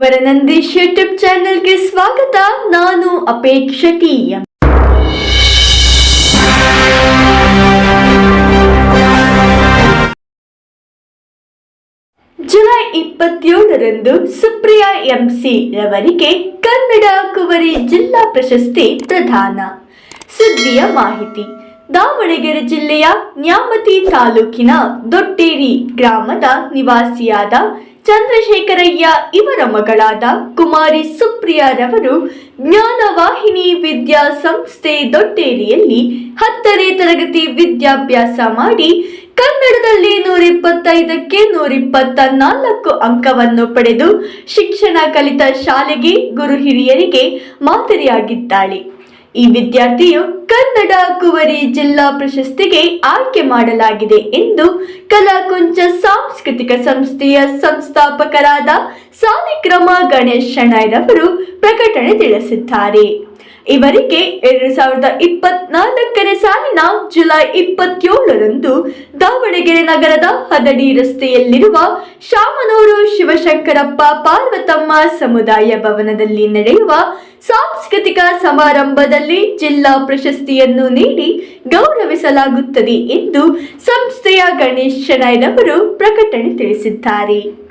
ವರನಂದೀಶ್ YouTube ಚಾನೆಲ್ಗೆ ಸ್ವಾಗತ. ನಾನು ಅಪೇಕ್ಷಕೀಯ. ಜುಲೈ ಇಪ್ಪತ್ತೇಳರಂದು ಸುಪ್ರಿಯಾ ಎಂಸಿ ರವರಿಗೆ ಕನ್ನಡ ಕುವರಿ ಜಿಲ್ಲಾ ಪ್ರಶಸ್ತಿ ಪ್ರದಾನ. ಸುದ್ದಿಯ ಮಾಹಿತಿ. ದಾವಣಗೆರೆ ಜಿಲ್ಲೆಯ ನ್ಯಾಮತಿ ತಾಲೂಕಿನ ದೊಡ್ಡೇರಿ ಗ್ರಾಮದ ನಿವಾಸಿಯಾದ ಚಂದ್ರಶೇಖರಯ್ಯ ಇವರ ಮಗಳಾದ ಕುಮಾರಿ ಸುಪ್ರಿಯಾರವರು ಜ್ಞಾನವಾಹಿನಿ ವಿದ್ಯಾ ಸಂಸ್ಥೆ ದೊಡ್ಡೇರಿಯಲ್ಲಿ ಹತ್ತನೇ ತರಗತಿ ವಿದ್ಯಾಭ್ಯಾಸ ಮಾಡಿ ಕನ್ನಡದಲ್ಲಿ ನೂರಿಪ್ಪತ್ತೈದಕ್ಕೆ ನೂರಿಪ್ಪತ್ತ ನಾಲ್ಕು ಅಂಕವನ್ನು ಪಡೆದು ಶಿಕ್ಷಣ ಕಲಿತ ಶಾಲೆಗೆ ಗುರು ಹಿರಿಯರಿಗೆ ಮಾದರಿಯಾಗಿದ್ದಾಳೆ. ಈ ವಿದ್ಯಾರ್ಥಿಯು ಕನ್ನಡ ಕುವರಿ ಜಿಲ್ಲಾ ಪ್ರಶಸ್ತಿಗೆ ಆಯ್ಕೆ ಮಾಡಲಾಗಿದೆ ಎಂದು ಕಲಾಕುಂಚ ಸಾಂಸ್ಕೃತಿಕ ಸಂಸ್ಥೆಯ ಸಂಸ್ಥಾಪಕರಾದ ಸಾಲಿಕ್ರಮ ಗಣೇಶ್ ಶೆಣೈರವರು ಪ್ರಕಟಣೆ ತಿಳಿಸಿದ್ದಾರೆ. ಇವರಿಗೆ ಎರಡು ಸಾವಿರದ ಇಪ್ಪತ್ನಾಲ್ಕನೇ ಸಾಲಿನ ಜುಲೈ ಇಪ್ಪತ್ತೇಳರಂದು ದಾವಣಗೆರೆ ನಗರದ ಹದಡಿ ರಸ್ತೆಯಲ್ಲಿರುವ ಶಾಮನೂರು ಶಿವಶಂಕರಪ್ಪ ಪಾರ್ವತಮ್ಮ ಸಮುದಾಯ ಭವನದಲ್ಲಿ ನಡೆಯುವ ಸಾಂಸ್ಕೃತಿಕ ಸಮಾರಂಭದಲ್ಲಿ ಜಿಲ್ಲಾ ಪ್ರಶಸ್ತಿಯನ್ನು ನೀಡಿ ಗೌರವಿಸಲಾಗುತ್ತದೆ ಎಂದು ಸಂಸ್ಥೆಯ ಗಣೇಶ್ ಶೆಣೈರವರು ಪ್ರಕಟಣೆ ತಿಳಿಸಿದ್ದಾರೆ.